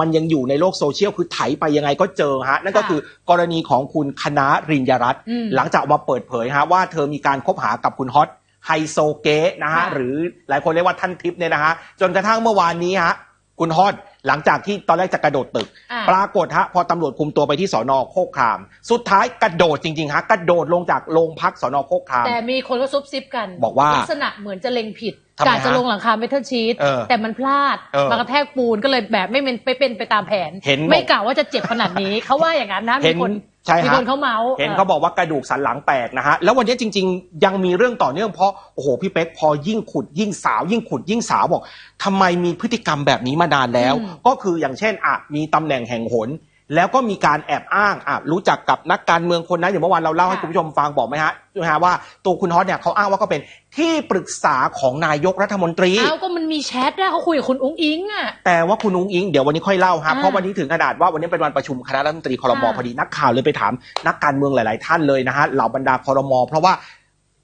มันยังอยู่ในโลกโซเชียลคือไถไปยังไงก็เจอฮะนั่นก็ค่ะคือกรณีของคุณคณะรินยรัตน์อืมหลังจากออกมาเปิดเผยฮะว่าเธอมีการคบหากับคุณฮอตไฮโซเก๊นะฮะค่ะหรือหลายคนเรียกว่าท่านทิพย์เนี่ยนะฮะจนกระทั่งเมื่อวานนี้ฮะคุณฮอตหลังจากที่ตอนแรกจะกระโดดตึกอ่าปรากฏฮะพอตำรวจคุมตัวไปที่สอนอโคกคราม สุดท้ายกระโดดจริงๆฮะกระโดดลงจากโรงพักสอนอโคกคราม แต่มีคนก็ซุบซิบกัน บอกว่าลักษณะเหมือนจะเล็งผิด ทำไมกะจะฮะลงหลังคาเมทัลชีตเออแต่มันพลาดเออมากระแทกปูนก็เลยแบบไม่เป็นไปเป็นไปตามแผน เห็นบอก ไม่กะว่าจะเจ็บขนาดนี้ เขาว่าอย่างนั้นนะเห็มีนคนใช่ฮะมีคนเขาเมาส์เห็นเขาบอกว่ากระดูกสันหลังแตกนะฮะ แล้ววันนี้จริง ๆ ยังมีเรื่องต่อเนื่องเพราะโอ้โหพี่เป๊กพอยิ่งขุดยิ่งสาว ยิ่งขุดยิ่งสาวบอกทำไมมีพฤติกรรมแบบนี้มานานแล้วอืมก็คืออย่างเช่นอะมีตำแหน่งแห่งหน แล้วก็มีการแอบอ้างอะรู้จักกับนักการเมืองคนนั้นอย่างเมื่อวานเราเล่าให้คุณผู้ชมฟังบอกไหมฮะนะฮะว่าตัวคุณฮอตเนี่ยเขาอ้างว่าก็เป็นที่ปรึกษาของนายกรัฐมนตรีเอ้าก็มันมีแชทนะเขาคุยกับคุณอุ้งอิงอะแต่ว่าคุณอุ้งอิงเดี๋ยววันนี้ค่อยเล่าฮะอ่าเพราะวันนี้ถึงขนาดว่าวันนี้เป็นวันประชุมคณะรัฐมนตรีคอรมอค่ะพอดีนักข่าวเลยไปถามนักการเมืองหลาย ๆ ท่านเลยนะฮะเหล่าบรรดาคอรมอเพราะว่า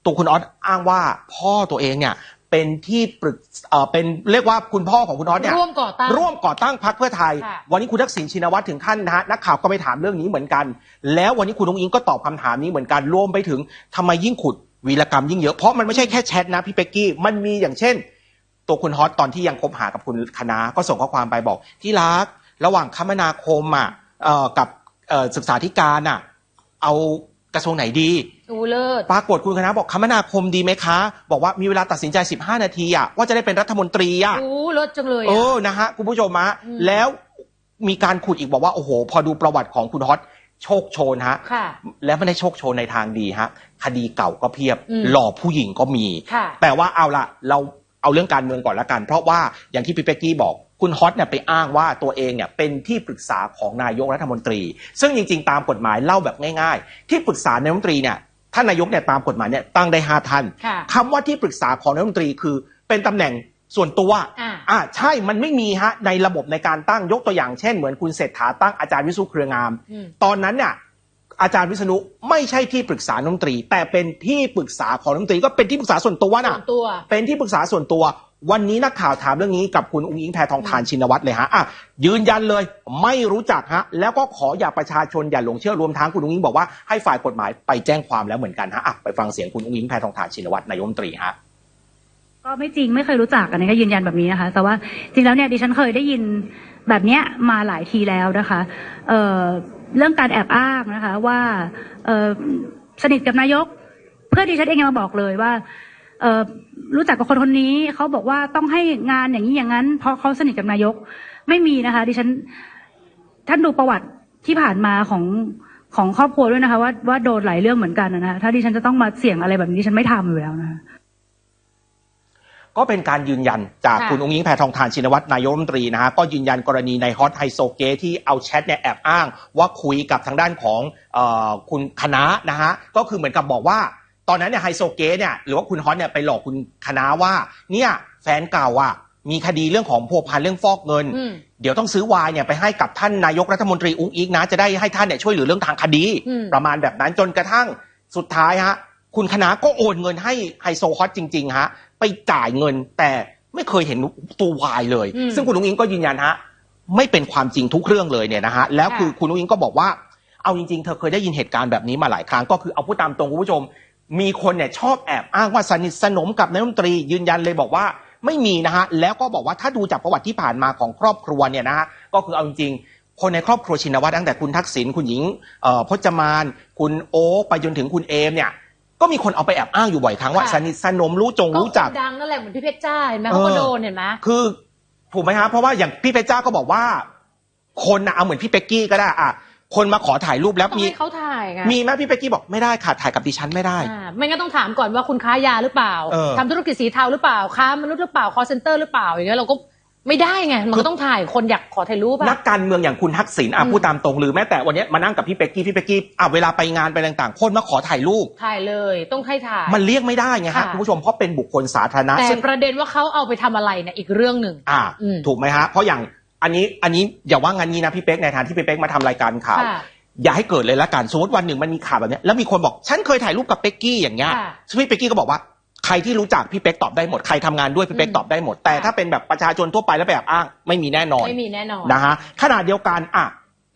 ตัวคุณออสอ้างว่าพ่อตัวเองเนี่ย เป็นที่ปรึกเอ่อเป็นเรียกว่าคุณพ่อของคุณออสเนี่ยร่วมก่อตั้งร่วมก่อตั้งพรรคเพื่อไทย ค่ะ วันนี้คุณทักษิณชินวัตรถึงขั้นนะฮะนักข่าวก็ไปถามเรื่องนี้เหมือนกัน แล้ววันนี้คุณอุ้งอิงก็ตอบคำถามนี้เหมือนกันรวมไปถึงทำไมยิ่งขุดวีรกรรมยิ่งเยอะเพราะมันไม่ใช่แค่แชทนะพี่เป็กกี้มันมีอย่างเช่น ตัวคุณฮอตตอนที่ยังคบหากับคุณคณะก็ส่งข้อความไปบอกที่รัก ระหว่างคมนาคมอะเอ่อกับเอ่อศึกษาธิการอะ เอา กระทรวงไหนดีอูเลิศปรากฏคุณคณะบอกคมนาคมดีไหมคะ บอกว่ามีเวลาตัดสินใจ 15 นาทีอะว่าจะได้เป็นรัฐมนตรีอะอู้เลิศจังเลยเออะอนะฮะคุณผู้ชมฮะอืมแล้วมีการขุดอีกบอกว่าโอ้โห พอดูประวัติของคุณฮอตโชคโชนฮะค่ะแล้วไม่ได้โชคโชนในทางดีฮะ คดีเก่าก็เพียบอืมหล่อผู้หญิงก็มีค่ะแต่ว่าเอาละเรา เอาเรื่องการเมืองก่อนละกัน เพราะว่าอย่างที่พี่เป๊กกี้บอกคุณฮอตเนี่ยไปอ้างว่าตัวเองเนี่ยเป็นที่ปรึกษาของนายกรัฐมนตรี ซึ่งจริง ๆ ตามกฎหมายเล่าแบบง่าย ๆ ที่ปรึกษานายกรัฐมนตรีเนี่ยท่านนายกเนี่ยตามกฎหมายเนี่ยตั้งได้ห้าท่านค่ะคำว่าที่ปรึกษาของนายกรัฐมนตรีคือเป็นตำแหน่งส่วนตัวอ่าอ่าใช่มันไม่มีฮะในระบบในการตั้งยกตัวอย่างเช่นเหมือนคุณเศรษฐาตั้งอาจารย์วิสุเครืองามอืมตอนนั้นเนี่ย อาจารย์วิษณุไม่ใช่ที่ปรึกษานายกรัฐมนตรี แต่เป็นที่ปรึกษาของนายกรัฐมนตรีก็เป็นที่ปรึกษาส่วนตัวส่น่ะวนตัว เป็นที่ปรึกษาส่วนตัว วันนี้นักข่าวถามเรื่องนี้กับคุณอุ้งอิงแพทองทานชินวัตรเลยฮะอะยืนยันเลยไม่รู้จักฮะ แล้วก็ขออย่าประชาชนอย่าหลงเชื่อรวมทั้งคุณอุ้งอิงบอกว่าให้ฝ่ายกฎหมายไปแจ้งความแล้วเหมือนกันฮะอะไปฟังเสียงคุณอุ้งอิงแพทองทานชินวัตรนายกรัฐมนตรีฮะก็ไม่จริงไม่เคยรู้จักอันนี้ก็ยืนยันแบบนี้นะคะ แต่ว่าจริงแล้วเนี่ยดิฉันเคยได้ยินแบบเนี้ยมาหลายทีแล้วนะคะ เอ่อ เรื่องการแอบอ้างนะคะ ว่าสนิทกับนายก เพื่อนดิฉันเองยังมาบอกเลยว่ารู้จักกับคนคนนี้เขาบอกว่าต้องให้งานอย่างนี้อย่างนั้น เพราะเขาสนิทกับนายกไม่มีนะคะ ดิฉันท่านดูประวัติที่ผ่านมาของของครอบครัวด้วยนะคะ ว่าว่าโดนหลายเรื่องเหมือนกันนะคะถ้าดิฉันจะต้องมาเสี่ยงอะไรแบบนี้ฉันไม่ทำอยู่แล้วนะคะ ก็เป็นการยืนยันจากค่ะคุณองค์ยิงแพทองทานชินวัตรนายกรัฐมนตรีนะฮะก็ยืนยันกรณีในฮอตไฮโซเกที่เอาแชทเนี่ยแอบอ้าง ว่าคุยกับทางด้านของเออคุณคณะนะฮะก็คือเหมือนกับบอกว่า ตอนนั้นเนี่ยไฮโซเกเนี่ยหรือว่าคุณฮอตเนี่ยไปหลอกคุณคณะว่าเนี่ยแฟนเก่าอะมีคดีเรื่องของพัวพันเรื่องฟอกเงินอืมเดี๋ยวต้องซื้อไวน์เนี่ยไปให้กับท่านนายกรัฐมนตรีอุ้งอิงนะ จะได้ให้ท่านเนี่ยช่วยเหลือเรื่องทางคดีอืมประมาณแบบนั้นจนกระทั่งสุดท้ายฮะคุณคณะก็โอนเงินให้ไฮโซฮอตจริง ๆ ฮะ ไปจ่ายเงิน แต่ไม่เคยเห็นตัววายเลยอืมซึ่งคุณอุ้งอิงก็ยืนยันฮะไม่เป็นความจริงทุกเรื่องเลยเนี่ยนะฮะแล้วคือค่ะคุณอุ้งอิงก็บอกว่าเอาจริงๆ เธอเคยได้ยินเหตุการณ์แบบนี้มาหลายครั้งก็คือเอาพูดตามตรงคุณผู้ชม มีคนเนี่ยชอบแอบอ้างว่าสนิทสนมกับนายกรัฐมนตรียืนยันเลยบอกว่าไม่มีนะฮะแล้วก็บอกว่าถ้าดูจากประวัติที่ผ่านมาของครอบครัวเนี่ยนะฮะก็คือเอาจริงๆ คนในครอบครัวชินวัตรตั้งแต่คุณทักษิณคุณหญิงเอ่อพจมาน คุณโอ๊คไปจนถึงคุณเอมเนี่ย ก็มีคนเอาไปแอบอ้างอยู่บ่อยครั้งว่าค่ะสนิทสนมรู้จงรู้จักคนดังนั่นแหละเหมือนพี่เพชรจ้าเห็นไหมเขาก็เออโดนเห็นไหมคือถูกไหมฮะเพราะว่าอย่างพี่เพชรจ้าก็บอกว่า คนนะเอาเหมือนพี่เป๊กกี้ก็ได้อะคนมาขอถ่ายรูปแล้วต้องมีให้เขาถ่ายไงมีไหมพี่เป๊กกี้บอกไม่ได้ค่ะถ่ายกับดิฉันไม่ได้อ่าไม่งั้นต้องถามก่อนว่าคุณค้ายาหรือเปล่าเออทำธุรกิจสีเทาหรือเปล่าค้ามนุษย์หรือเปล่าคอเซ็นเตอร์หรือเปล่าอย่างเงี้ยเราก็ ไม่ได้ไง มันก็ต้องถ่ายคนอยากขอถ่ายรูปนัอะกการเมืองอย่างคุณทักษิณอะอืมพูดตามตรงหรือแม้แต่วันนี้มานั่งกับพี่เป๊กกี้พี่เป๊กกี้อะเวลาไปงานไปต่างๆ คนมาขอถ่ายรูปถ่ายเลยต้องให้ถ่าย มันเรียกไม่ได้ไงฮะค่ะคุณผู้ชมเพราะเป็นบุคคลสาธารณะแต่ซึ่งประเด็นว่าเขาเอาไปทำอะไรเนี่ยอีกเรื่องหนึ่งอ่าอืมถูกไหมฮะเพราะอย่างอันนี้อันนี้อย่าว่างานนี้นะพี่เป๊กในฐานที่พี่เป๊กมาทำรายการข่าวค่ะอย่าให้เกิดเลยละกันสมมติวันหนึ่งมันมีข่าวแบบเนี้ยแล้วมีคนบอกฉันเคยถ่ายรูปกับเป๊กกี้อย่างเงี้ยค่ะซึ่งพี่เป๊กกี้ก็บอกว่า ใครที่รู้จักพี่เป๊กตอบได้หมด ใครทำงานด้วยพี่เป๊กอืมตอบได้หมด แต่ค่ะถ้าเป็นแบบประชาชนทั่วไปแล้วไปแอบอ้างไม่มีแน่นอนไม่มีแน่นอนนะฮะขณะเดียวกันอะ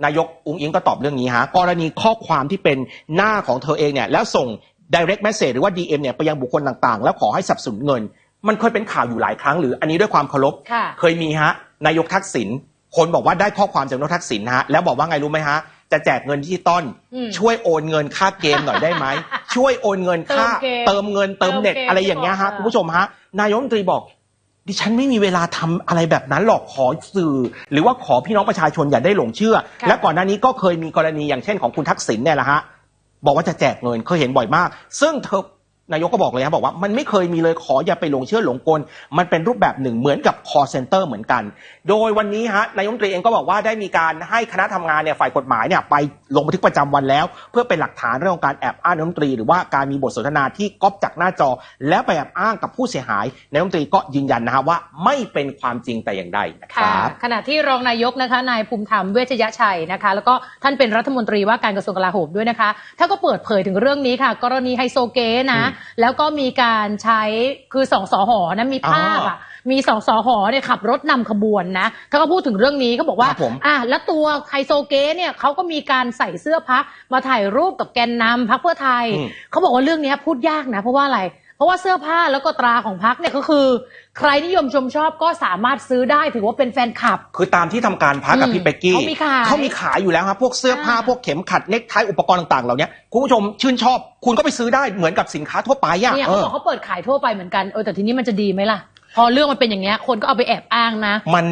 นายกอุ้งอิงก็ตอบเรื่องนี้ฮะกรณีข้อความที่เป็นหน้าของเธอเองเนี่ยแล้วส่ง direct message หรือว่า DM เนี่ยไปยังบุคคลต่างๆ แล้วขอให้สนับสนุนเงิน มันเคยเป็นข่าวอยู่หลายครั้งหรืออันนี้ด้วยความเคารพค่ะเคยมีฮะนายกทักษิณคนบอกว่าได้ข้อความจากนายกทักษิณฮะแล้วบอกว่าไงรู้ไหมฮะ จะแจกเงินดิจิตอลอืมช่วยโอนเงินค่าเกมหน่อยได้ไหม ช่วยโอนเงินค่า เติมเกมเติมเงินเติมเน็ตเติมเกมอะไรอย่างเงี้ยฮะที่บอกคุณผู้ชมฮะนายกรัฐมนตรีบอกดิฉันไม่มีเวลาทำอะไรแบบนั้นหรอกขอสื่อ หรือว่าขอพี่น้องประชาชนอย่าได้หลงเชื่อค่ะและก่อนหน้านี้ก็เคยมีกรณีอย่างเช่นของคุณทักษิณเนี่ยแหละฮะบอกว่าจะแจกเงินเคยเห็นบ่อยมาก ซึ่งเธอ นายกก็บอกเลยฮะบอกว่ามันไม่เคยมีเลยขออย่าไปหลงเชื่อหลงกล มันเป็นรูปแบบหนึ่งเหมือนกับ call center เหมือนกัน โดยวันนี้ฮะนายกรัฐมนตรีเองก็บอกว่าได้มีการให้คณะทำงานเนี่ยฝ่ายกฎหมายเนี่ยไปลงบันทึกประจำวันแล้ว เพื่อเป็นหลักฐานเรื่องของการแอบอ้างนายกรัฐมนตรี หรือว่าการมีบทสนทนาที่ก๊อปจากหน้าจอ แล้วไปแอบอ้างกับผู้เสียหายนายกรัฐมนตรีก็ยืนยันนะฮะว่าไม่เป็นความจริงแต่อย่างใดนะครับขณะที่รองนายกนะคะนายภูมิธรรมเวชยชัยนะคะ แล้วก็ท่านเป็นรัฐมนตรีว่าการกระทรวงกลาโหมด้วยนะคะท่านก็เปิดเผยถึงเรื่องนี้ค่ะ กรณีไฮโซเกนะแล้วก็มีการใช้คือสองสอหอนะมีภาพอ่าอะมีสองสอหอเนี่ยขับรถนำขบวนนะเขาก็พูดถึงเรื่องนี้เขาบอกว่าครับผมอะแล้วตัวไฮโซเก๋เนี่ยเขาก็มีการใส่เสื้อพักมาถ่ายรูปกับแกนนำพักเพื่อไทยอืมเขาบอกว่าเรื่องนี้พูดยากนะ เพราะว่าอะไร เพราะว่าเสื้อผ้าแล้วก็ตราของพักเนี่ยก็คือ ใครนิยมชมชอบก็สามารถซื้อได้ถือว่าเป็นแฟนคลับ คือตามที่ทำการพักกับอืมพี่เป๊กกี้เขามีขายเขามีขายอยู่แล้วครับพวกเสื้อผ้าอ่า พวกเข็มขัดเน็กไทอุปกรณ์ต่างๆเหล่านี้คุณผู้ชมชื่นชอบคุณก็ไปซื้อได้เหมือนกับสินค้าทั่วไปอะเนี่ยเอเขาอบอกเขาเปิดขายทั่วไปเหมือนกันเออแต่ทีนี้มันจะดีไหมล่ะ พอเรื่องมันเป็นอย่างเงี้ยคนก็เอาไปแอบอ้างนะ มัน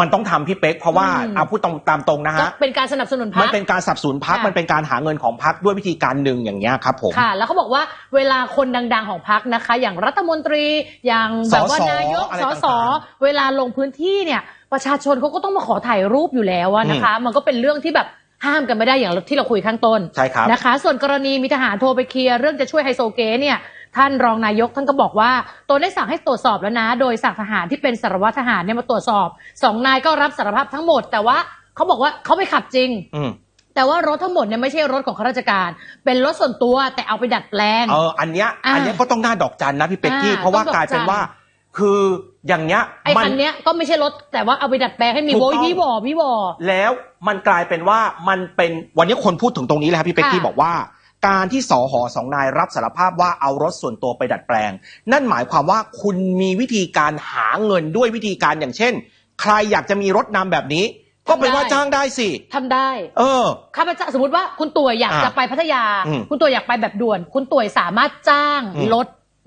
มันต้องทำพี่เป๊กเพราะว่าอืม เอาพูดตรงตามตรงนะก็ฮะเป็นการสนับสนุนพัมันกเป็นการสนับสนุนพักค่ะ มันเป็นการหาเงินของพักด้วยวิธีการหนึ่งอย่างเงี้ยครับผม ค่ะ แล้วเขาบอกว่าเวลาคนดัง ๆ ของพักนะคะ อย่างรัฐมนตรี อย่างแบบว่าสสนายกอะไรสต่างสๆเวลาลงพื้นที่เนี่ย ประชาชนเขาก็ต้องมาขอถ่ายรูปอยู่แล้วอะนะคะ มันก็เป็นเรื่องที่แบบห้ามกันไม่ได้อย่างที่เราคุยข้างต้นใช่ครับ นะคะ ส่วนกรณีมีทหารโทรไปเคลียร์เรื่องจะช่วยไฮโซเก๋เนี่ย ท่านรองนายกท่านก็บอกว่าตนได้สั่งให้ตรวจสอบแล้วนะ โดยสั่งทหารที่เป็นสารวัตรทหารเนี่ยมาตรวจสอบสองนายก็รับสารภาพทั้งหมด แต่ว่าเขาบอกว่าเขาไปขับจริงอืมแต่ว่ารถทั้งหมดเนี่ยไม่ใช่รถของข้าราชการ เป็นรถส่วนตัวแต่เอาไปดัดแปลงเอออันเนี้ยอ่าอันเนี้ยก็ต้องหน้าดอกจันนะพี่เป๊กกี้อ่าเพราะว่าต้องดอกกลายเป็นจันว่า คืออย่างเนี้ยไอ้มัคันเนี้ยก็ไม่ใช่รถแต่ว่าเอาไปดัดแปลงให้มีถูกโว้ยต้องพี่วอพี่วอแล้วมันกลายเป็นว่ามันเป็นวันนี้คนพูดถึงตรงนี้เลยครับพี่เป๊กกี้ค่ะบอกว่า การที่สอหอสองนายรับสารภาพว่าเอารถส่วนตัวไปดัดแปลง นั่นหมายความว่าคุณมีวิธีการหาเงินด้วยวิธีการอย่างเช่น ใครอยากจะมีรถนำแบบนี้ ก็ไปว่าจ้างได้สิทำได้ เออ ข้าพเจ้าสมมติว่าคุณต่วยอยากอ่าจะไปพัทยา อืมคุณต่วยอยากไปแบบด่วน คุณต่วยสามารถจ้างอืม รถ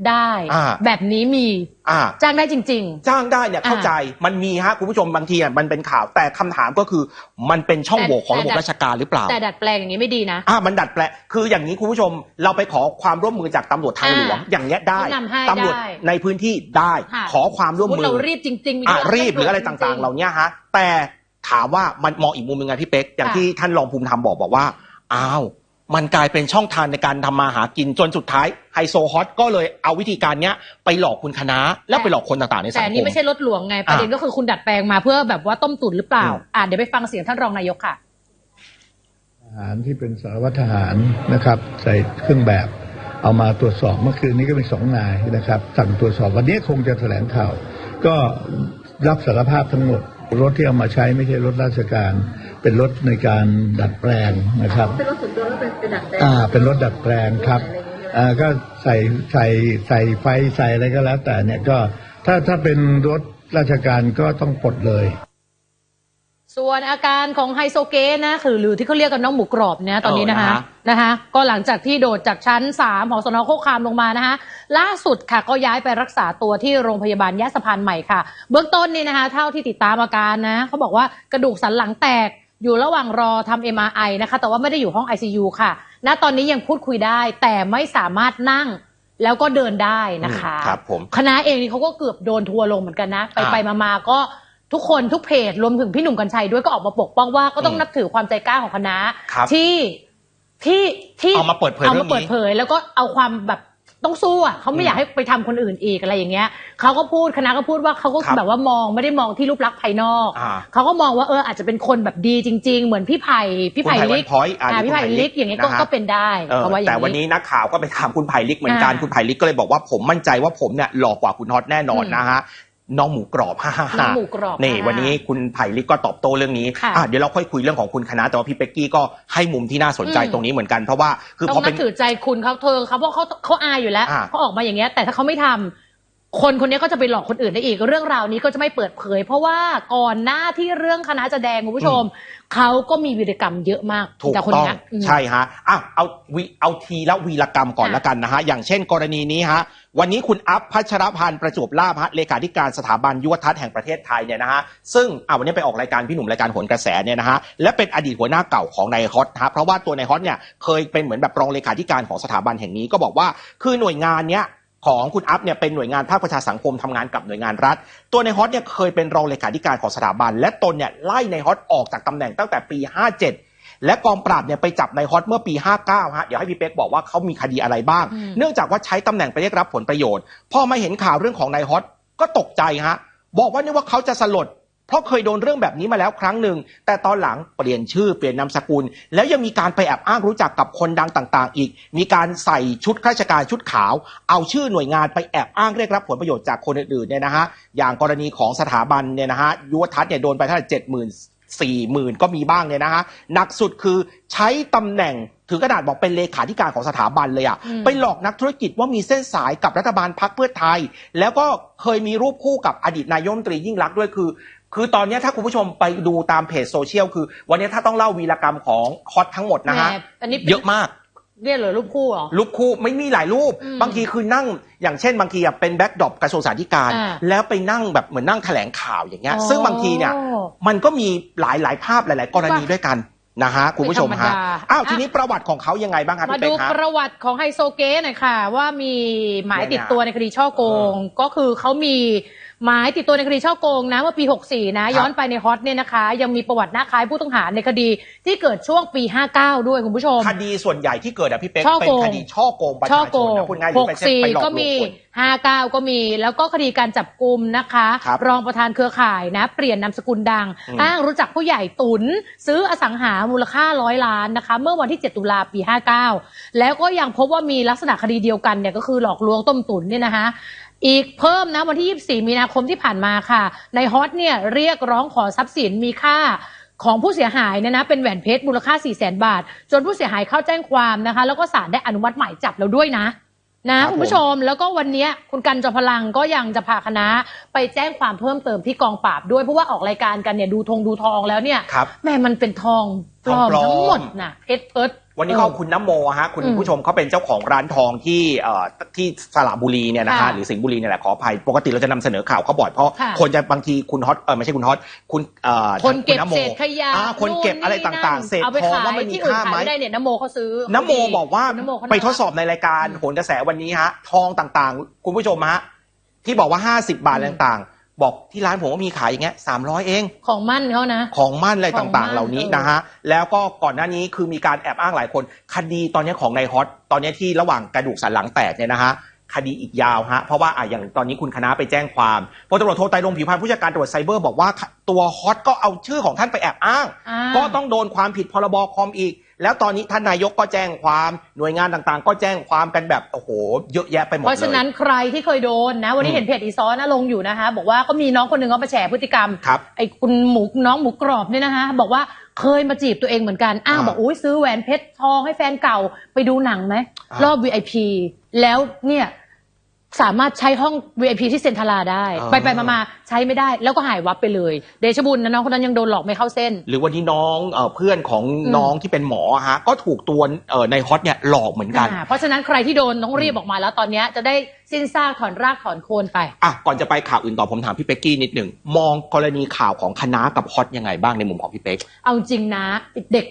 ได้อ่าแบบนี้มีอ่าจ้างได้จริงจ้างได้เนี่ยเข้าใจมันมีฮะคุณผู้ชมบางทีอะมันเป็นข่าวแต่คำถามก็คือ มันเป็นช่องโหว่ของระบบแต่ราชการหรือเปล่าๆแต่ดัดแปลงอย่างนี้ไม่ดีนะอ่ามันดัดแปลงคืออย่างนี้คุณผู้ชมเราไปขอความร่วมมือจากตำรวจทางหลวงอ่าอย่างเงี้ยได้เขานำให้ตำรวจได้ในพื้นที่ได้ค่ะขอความร่วมสมมืติอเรารีบจริงๆมีอะเงรีบหรืออะไรจต่างๆๆเหล่านี้ฮะแต่ถามว่ามันมองอีกมุมหนึงไงพี่เป๊กอย่างค่ะที่ท่านรองภูมิธรรมบอกบอกว่าอ้าว มันกลายเป็นช่องทางในการทำมาหากินจนสุดท้ายไฮโซฮอตก็เลยเอาวิธีการเนี้ยไปหลอกคุณคณะแล้วไปหลอกคนต่างๆในสัแต่งอันคนี้มไม่ใช่รถหลวงไงประเด็นก็คือคุณดัดแปลงมาเพื่อแบบว่าต้มตุ๋นหรือเปล่าอืมอ่าเดี๋ยวไปฟังเสียงท่านรองนายกค่ะทหารที่เป็นสารวัตรทหารนะครับ ใส่เครื่องแบบเอามาตรวจสอบเมื่อคืนนี้ก็เป็นสองนายนะครับสั่งตรวจสอบวันนี้คงจะแถลงข่าว ก็รับสารภาพทั้งหมด รถที่เอามาใช้ไม่ใช่รถราชการ เป็นรถในการดัดแปลงนะครับเป็นรถส่วนตัวแล้วเป็นเป็นดัดแปลงอ่าเป็นรถดัดแปลงครับอ่าก็ใส่ใส่ใส่ไฟใส่อะไรก็แล้วแต่เนี่ยก็ถ้าถ้าเป็นรถราชการก็ต้องปลดเลย ส่วนอาการของไฮโซเก้นะคือหรือที่เขาเรียกกันน้องหมูกรอบเนี่ยตอนนี้นะคะเออนะฮะนะคะก็หลังจากที่โดดจากชั้น 3 ของสนโคกคามลงมานะคะล่าสุดค่ะก็ย้ายไปรักษาตัวที่โรงพยาบาลยะสะพานใหม่ค่ะ เบื้องต้นนี่นะคะ เท่าที่ติดตามอาการนะเขาบอกว่ากระดูกสันหลังแตกอยู่ระหว่างรอทำ MRI นะคะ แต่ว่าไม่ได้อยู่ห้อง ICU ค่ะ ณ ตอนนี้ยังพูดคุยได้ แต่ไม่สามารถนั่งแล้วก็เดินได้นะคะอืมครับผม คณะเองนี่เขาก็เกือบโดนทัวร์ลงเหมือนกันนะ ไปอ่าไปมามาก็ ทุกคนทุกเพจรวมถึงพี่หนุ่มกัญชัยด้วยก็ออกมาปกป้องว่าก็ต้องอืมนับถือความใจกล้าของคณะครับที่ที่ที่เอามาเปิดเผยเอาเรื่มาองนี้เปิดเผย แล้วก็เอาความแบบต้องสู้อะเขาไม่อยากให้ไปทำคนอื่นอีกอะไรอย่างเงี้ยเขาก็พูดคณะก็พูดว่าเขาก็ครับแบบว่ามองไม่ได้มองที่รูปลักษณ์ภายนอกอ่าเขาก็มองว่าเอออาจจะเป็นคนแบบดีจริง ๆ เหมือนพี่ไผ่พี่คุณไผ่ไผ่วันลิกพอยต์อ่าอ่าพี่ไผ่ลิกอย่างเงี้ยก็นะฮะก็เป็นได้เออเขาว่าอย่างแต่วันนี้นักข่าวก็ไปถามคุณไผ่ลิกเหมือนกันอ่าคุณไผ่ลิกก็เลยบอกว่าผมมั่นใจว่าผมเนี่ยหล่อกว่าคุณฮอตแน่นอนอืมนะฮะ น้องหมูกรอบฮ่าฮ่าน้องฮ่าหมูกรอบนี่อ่าวันนี้คุณไผ่ลิกก็ตอบโต้เรื่องนี้ค่ะอะเดี๋ยวเราค่อยคุยเรื่องของคุณคณะแต่ว่าพี่เป๊กกี้ก็ให้มุมที่น่าสนใจอืมตรงนี้เหมือนกันเพราะว่าคือต้พอองเป็นันบถือใจคุณเขาเธอเขาเพราะเขาเขาอายอยู่แล้วอ่าเขาออกมาอย่างเงี้ยแต่ถ้าเขาไม่ทำ คนคนนี้ก็จะไปหลอกคนอื่นได้อีก เรื่องราวนี้ก็จะไม่เปิดเผย เพราะว่าก่อนหน้าที่เรื่องคณะจะแดงคุณผู้ชม เขาก็มีวีรกรรมเยอะมากถูกจากคนต้องเนี้ยอืมใช่ฮะอะเอาวิเอาทีละวีรกรรมก่อนอะละกันนะฮะ อย่างเช่นกรณีนี้ฮะ วันนี้คุณอัพพัชรพันธ์ประจวบลาภฮะเลขาธิการสถาบันยุวทัศน์แห่งประเทศไทยเนี่ยนะฮะซึ่งอะวันนี้ไปออกรายการพี่หนุ่มรายการโหนกระแสเนี่ยนะฮะและเป็นอดีตหัวหน้าเก่าของนายฮอตฮะเพราะว่าตัวนายฮอตเนี่ยเคยเป็นเหมือนแบบรองเลขาธิการของสถาบันแห่งนี้ก็บอกว่าคือหน่วยงานเนี้ย ของคุณอัพเนี่ยเป็นหน่วยงานภาคประชาสังคมทำงานกับหน่วยงานรัฐ ตัวในฮอตเนี่ยเคยเป็นรองเลขาธิการของสถาบัน และตนเนี่ยไล่ในฮอตออกจากตำแหน่งตั้งแต่ปี 57และกองปราบเนี่ยไปจับในฮอตเมื่อปี 59 ฮะ เดี๋ยวให้พี่เป๊กบอกว่าเขามีคดีอะไรบ้างอืมเนื่องจากว่าใช้ตำแหน่งไปเรียกรับผลประโยชน์ พอมาเห็นข่าวเรื่องของนายฮอตก็ตกใจฮะ บอกว่านี่ว่าเขาจะสลด เพราะเคยโดนเรื่องแบบนี้มาแล้วครั้งหนึ่ง แต่ตอนหลังเปลี่ยนชื่อเปลี่ยนนามสกุล แล้วยังมีการไปแอบอ้างรู้จักกับคนดังต่างๆ อีก มีการใส่ชุดข้าราชการชุดขาว เอาชื่อหน่วยงานไปแอบอ้างเรียกรับผลประโยชน์จากคนอื่นๆเนี่ยนะฮะอย่างกรณีของสถาบันเนี่ยนะฮะยุวทัศน์เนี่ยโดนไปเท่าไหร่เจ็ดหมื่น สี่หมื่นก็มีบ้างเนี่ยนะฮะหนักสุดคือใช้ตำแหน่งถึงขนาดบอกเป็นเลขาธิการของสถาบันเลยอะอืมไปหลอกนักธุรกิจว่ามีเส้นสายกับรัฐบาลพักเพื่อไทย แล้วก็เคยมีรูปคู่กับอดีตนายกรัฐมนตรียิ่งรักษณ์ด้วยคือ คือตอนเนี้ยถ้าคุณผู้ชมไปดูตามเพจโซเชียลคือ วันนี้ถ้าต้องเล่าวีรกรรมของฮอตทั้งหมดนะฮะแหมอันนี้ป็นเยอะมาก เรียกเหรอรูปคู่เหรอ รูปคู่ไม่มีหลายรูปอืมบางทีคือนั่งอย่างเช่น บางทีอะเป็นแบ็กดรอปกระทรวงสาธารณสุขอ่าแล้วไปนั่งแบบเหมือนนั่งแถลงข่าวอย่างเงี้ย อ๋อซึ่งบางทีเนี่ยมันก็มีหลายหลายๆภาพหลาย ๆ กรณีด้วยกันนะฮะคุณผู้ชมไม่ธรรมฮะดาอ้าวอะ ทีนี้ประวัติของเขายังไงบ้างครับมาพี่เป๊ดูกฮะประวัติของไฮโซเก้หน่อยค่ะ ว่ามีหมายเนี่ยนะติดตัวในคดีช่อโกง ก็คือเขามี หมายติดตัวในคดีช่อโกงนะเมื่อปี 64 นะครับย้อนไปในฮอตเนี่ยนะคะ ยังมีประวัติหน้าคล้ายผู้ต้องหาในคดีที่เกิดช่วงปี 59 ด้วยคุณผู้ชม คดีส่วนใหญ่ที่เกิดอะพี่เป๊กช่อเป็โกนงคดีช่อโกงประช่อชาชโกนงนะพูดง่ายๆหรือไปเซ็นไปหลอก64ก็ลวงมีคน59 ก็มีแล้วก็คดีการจับกลุ่มนะคะครับรองประธานเครือข่ายนะ เปลี่ยนนามสกุลดังอืมอ้างรู้จักผู้ใหญ่ตุน ซื้ออสังหามูลค่าร้อยล้านนะคะ เมื่อวันที่ 7 ตุลาปี 59 แล้วก็ยังพบว่ามีลักษณะคดีเดียวกันเนี่ยก็คือหลอกลวงต้มตุ๋นเนี่ยนะคะ อีกเพิ่มนะวันที่ 24 มีนาคมที่ผ่านมาค่ะ ในฮอตเนี่ยเรียกร้องขอทรัพย์สินมีค่าของผู้เสียหายเนี่ยนะเป็นแหวนเพชรมูลค่า 4 0 0 0 0 0 บาท จนผู้เสียหายเข้าแจ้งความนะคะ แล้วก็ศาลได้อนุมัติหมายจับแล้วด้วยนะ นะครับ คุณผู้ชมแล้วก็วันเนี้ยคุณกันจอมพลังก็ยังจะพาคณะไปแจ้งความเพิ่มเติมที่กองปราบด้วย เพราะว่าออกรายการกันเนี่ยดูทงดูทองแล้วเนี่ยครับ แม่มันเป็นทองปลอมทองปลอม ทั้งหมดนะเพชรเพิร์ด วันนี้เขาคุณน้ำโมฮะคุณอืมผู้ชมเขาเป็นเจ้าของร้านทองที่เอ่อที่สระบุรีเนี่ยนะฮะค่ะหรือสิงห์บุรีเนี่ยแหละขออภัยปกติเราจะนำเสนอข่าวเขาบ่อยเพราะค่ะคนจะบางทีคุณฮอตเออไม่ใช่คุณฮอตคุณเอ่อคนเก็บณำโมเศษขยะอ่าคนเก็บอะไรนู่นนี่ต่างๆ เศษเอาไปทองขายว่ามันมีที่อื่นค่าขายไหม ไม่ได้เนี่ยน้ำโมเขาซื้อน้ำโมบอกว่าน้ำโมเขาไปน่ารักทดสอบในรายการโหนกระแสวันนี้ฮะ ทองต่างๆ คุณผู้ชมฮะ ที่บอกว่า 50 บาทอะไรต่างๆ บอกที่ร้านผมว่ามีขายอย่างเงี้ยสามร้อยเอง ของมั่นเขานะ ของมั่นอะไรของมั่ต่างนๆเหล่านี้เออนะฮะ แล้วก็ก่อนหน้านี้คือมีการแอบอ้างหลายคน คดีตอนนี้ของนายฮอต ตอนนี้ที่ระหว่างกระดูกสันหลังแตกเนี่ยนะฮะ คดีอีกยาวฮะ เพราะว่าอะอย่างตอนนี้คุณคณะไปแจ้งความพลตำรวจโทไตรรงค์ผิวพันธ์ผู้จัดการตำรวจไซเบอร์บอกว่าตัวฮอตก็เอาชื่อของท่านไปแอบอ้างอ่าก็ต้องโดนความผิดพรบคอมอีก แล้วตอนนี้ท่านนายกก็แจ้งความหน่วยงานต่างๆ ก็แจ้งความกันแบบโอ้โหเยอะแยะไปหมดเพเลยราะฉะนั้นใครที่เคยโดนนะ วันนี้อืมเห็นเพจอีซ้อนนะลงอยู่นะคะ บอกว่าก็มีน้องคนหนึ่งเขามาแฉพฤติกรรมครับไอ้คุณหมูน้องหมูกรอบเนี่ยนะคะ บอกว่าเคยมาจีบตัวเองเหมือนกัน อ้างอ่าบอกอุ้ยซื้อแหวนเพชรทองให้แฟนเก่าไปดูหนังไหมอ่ารอบ VIP แล้วเนี่ย สามารถใช้ห้อง VIP ที่เซ็นทรัลลาได้อ่าไปไปมามาใช้ไม่ได้แล้วก็หายวับไปเลย เดชบุญนะน้องคนนั้นยังโดนหลอกไม่เข้าเส้น หรือวันนี้น้องเอ่อเพื่อนของอืม น้องที่เป็นหมอฮะก็ถูกตัวเอ่อในฮอตเนี่ยหลอกเหมือนกัน อ่าเพราะฉะนั้นใครที่โดนต้องรีบออกมาแล้วตอนเนี้ยจะได้สิ้นซากถอนรากถอนโคนไป อะก่อนจะไปข่าวอื่นต่อผมถามพี่เป๊กกี้นิดหนึ่งมองกรณีข่าวของคณะกับฮอตยังไงบ้างในมุมของพี่เป๊ก เอาจริงนะเด็ก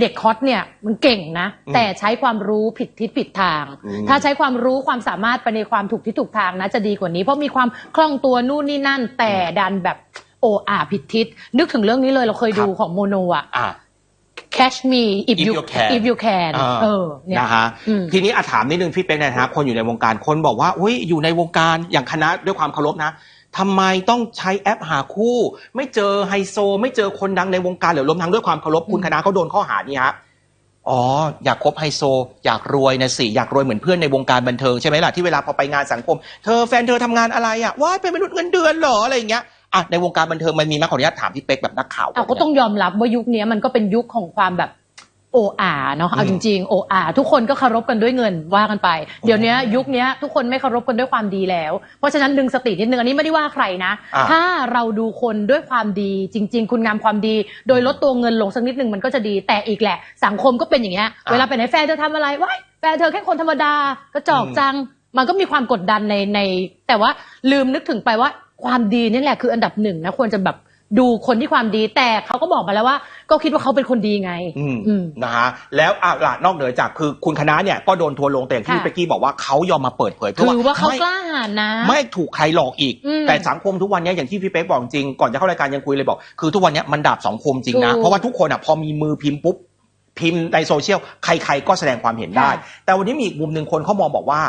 เด็กคอสเนี่ยมันเก่งนะอืมแต่ใช้ความรู้ผิดทิศผิดทางอืมถ้าใช้ความรู้ความสามารถไปในความถูกที่ถูกทางนะ จะดีกว่านี้เพราะมีความคล่องตัวนู่นนี่นั่น แต่ดันแบบโออาผิดทิศนึกถึงเรื่องนี้เลยเราเคยดูของโมโนอะอะ catch me if If you you can if you can อ่าเออเนี่ยนะฮะอืมทีนี้อาถามนิดนึงพี่เป็นนะฮะคนอยู่ในวงการคนบอกว่าอุ้ยอยู่ในวงการอย่างคณะด้วยความเคารพนะ ทำไมต้องใช้แอปหาคู่ ไม่เจอไฮโซ ไม่เจอคนดังในวงการหรือรวมทั้งด้วยความเคารพคุณคณะเขาโดนข้อหานี้ฮะอ๋ออยากคบไฮโซ อยากรวยนะสิอยากรวยเหมือนเพื่อนในวงการบันเทิงใช่ไหมล่ะที่เวลาพอไปงานสังคม เธอแฟนเธอทำงานอะไรอะว้ายเป็นมนุษย์เงินเดือนเหรออะไรอย่างเงี้ยอะในวงการบันเทิงมันมีไหมขออนุญาตถามพี่เป๊กแบบนักข่าวเอาก็ต้องยอมรับว่ายุคนี้มันก็เป็นยุคของความแบบ โออาเนาะเอาจริงๆโออาทุกคนก็เคารพกันด้วยเงินว่ากันไป เดี๋ยวนี้ยุคนี้ทุกคนไม่เคารพกันด้วยความดีแล้ว เพราะฉะนั้นดึงสตินิดนึงอันนี้ไม่ได้ว่าใครนะอะถ้าเราดูคนด้วยความดีจริง ๆ คุณงามความดี โดยลดตัวเงินลงสักนิดนึงมันก็จะดีแต่อีกแหละ สังคมก็เป็นอย่างเงี้ยเวลาไปไหนแฟนเธอทำอะไรว้ายแฟนเธอแค่คนธรรมดากระจอกจัง มันก็มีความกดดันในใน แต่ว่าลืมนึกถึงไปว่าความดีนี่แหละคืออันดับหนึ่งนะควรจะแบบ ดูคนที่ความดีแต่เขาก็บอกมาแล้วว่า ก็คิดว่าเขาเป็นคนดีไง อืมอืม นะฮะแล้วอะล่ะนอกเหนือจากคือคุณคณะเนี่ยก็โดนทัวร์ลงแต่อย่างที่ค่ะ เป๊กกี้บอกว่าเขายอมมาเปิดเผยถือว่าเขาไม่กล้าหาญนะ ไม่ถูกใครหลอกอีก อืมแต่สังคมทุกวันเนี้ยอย่างที่พี่เป๊กบอกจริงก่อนจะเข้ารายการยังคุยเลยบอก คือทุกวันเนี้ยมันดาบสองคมจริงนะถูกเพราะว่าทุกคนอะพอมีมือพิมพ์ปุ๊บพิมพ์ในโซเชียลใคร ๆ ก็แสดงความเห็นได้ ค่ะ แต่วันนี้มีอีกมุมหนึ่งคนเขามองบอกว่า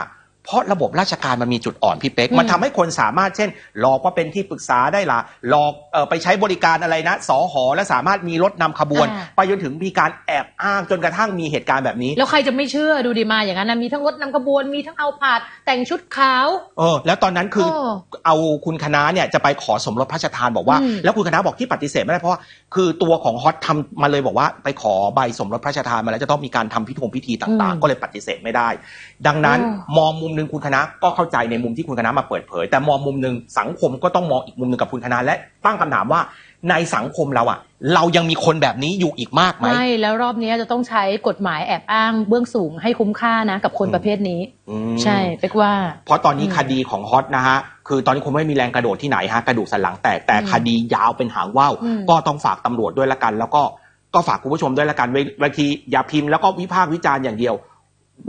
เพราะระบบราชการมันมีจุดอ่อนพี่เป๊กอืมมันทำให้คนสามารถเช่น หลอกว่าเป็นที่ปรึกษาได้ละหลอกเออไปใช้บริการอะไรนะสอหอและสามารถมีรถนำขบวนอ่าไปจนถึงมีการแอบอ้างจนกระทั่งมีเหตุการณ์แบบนี้ แล้วใครจะไม่เชื่อดูดีมาอย่างนั้นนะมีทั้งรถนำขบวนมีทั้งเอาผาดแต่งชุดขาวเออแล้วตอนนั้นคือเออเอาคุณคณะเนี่ยจะไปขอสมรสพระราชทานบอกว่าอืมแล้วคุณคณะบอกที่ปฏิเสธไม่ได้เพราะว่าคือตัวของฮอตทำมาเลยบอกว่า ไปขอใบสมรสพระราชทานมาแล้วจะต้องมีการทำพิธีพิธีต่างๆ ก็เลยปฏิเสธไม่ได้ ดังนั้นอ๋อมองมุมหนึ่งคุณคณะก็เข้าใจในมุมที่คุณคณะมาเปิดเผย แต่มองมุมหนึ่งสังคมก็ต้องมองอีกมุมหนึ่งกับคุณคณะและตั้งคำถามว่าในสังคมเราอะเรายังมีคนแบบนี้อยู่อีกมากไหมไม่แล้วรอบนี้จะต้องใช้กฎหมายแอบอ้างเบื้องสูงให้คุ้มค่านะ กับคนอืมประเภทนี้อืมใช่เป๊กว่า เพราะตอนนี้อืมคดีของฮอตนะฮะคือตอนนี้คงไม่มีแรงกระโดดที่ไหนฮะกระดูกสันหลังแตกแต่อืมคดียาวเป็นหางว่าวอืมก็ต้องฝากตำรวจด้วยละกัน แล้วก็ก็ฝากคุณผู้ชมด้วยละกันเวบางทีอย่าพิมพ์แล้วก็วิพากษ์วิจารณ์อย่างเดียว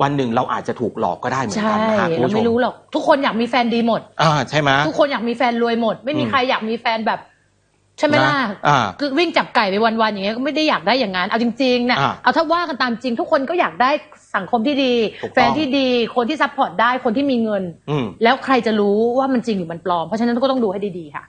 วันหนึ่งเราอาจจะถูกหลอกก็ได้เหมือนใช่กันนะฮะคุณเราผู้ชไม่มรู้หรอกทุกคนอยากมีแฟนดีหมด อ่าใช่ไหม ทุกคนอยากมีแฟนรวยหมด ไม่มีอืม ใครอยากมีแฟนแบบใช่ไหมล่ะ นะอ่า คือวิ่งจับไก่ไปวันๆอย่างเงี้ยก็ไม่ได้อยากได้อย่างนั้นเอาจริงๆเนี่ยอ่าเอาถ้าว่ากันตามจริง ทุกคนก็อยากได้สังคมที่ดี ถูกต้อง แฟนที่ดีคนที่ซัพพอร์ตได้คนที่มีเงิน อืม แล้วใครจะรู้ว่ามันจริงหรือมันปลอม เพราะฉะนั้นก็ต้องดูให้ดีๆค่ะ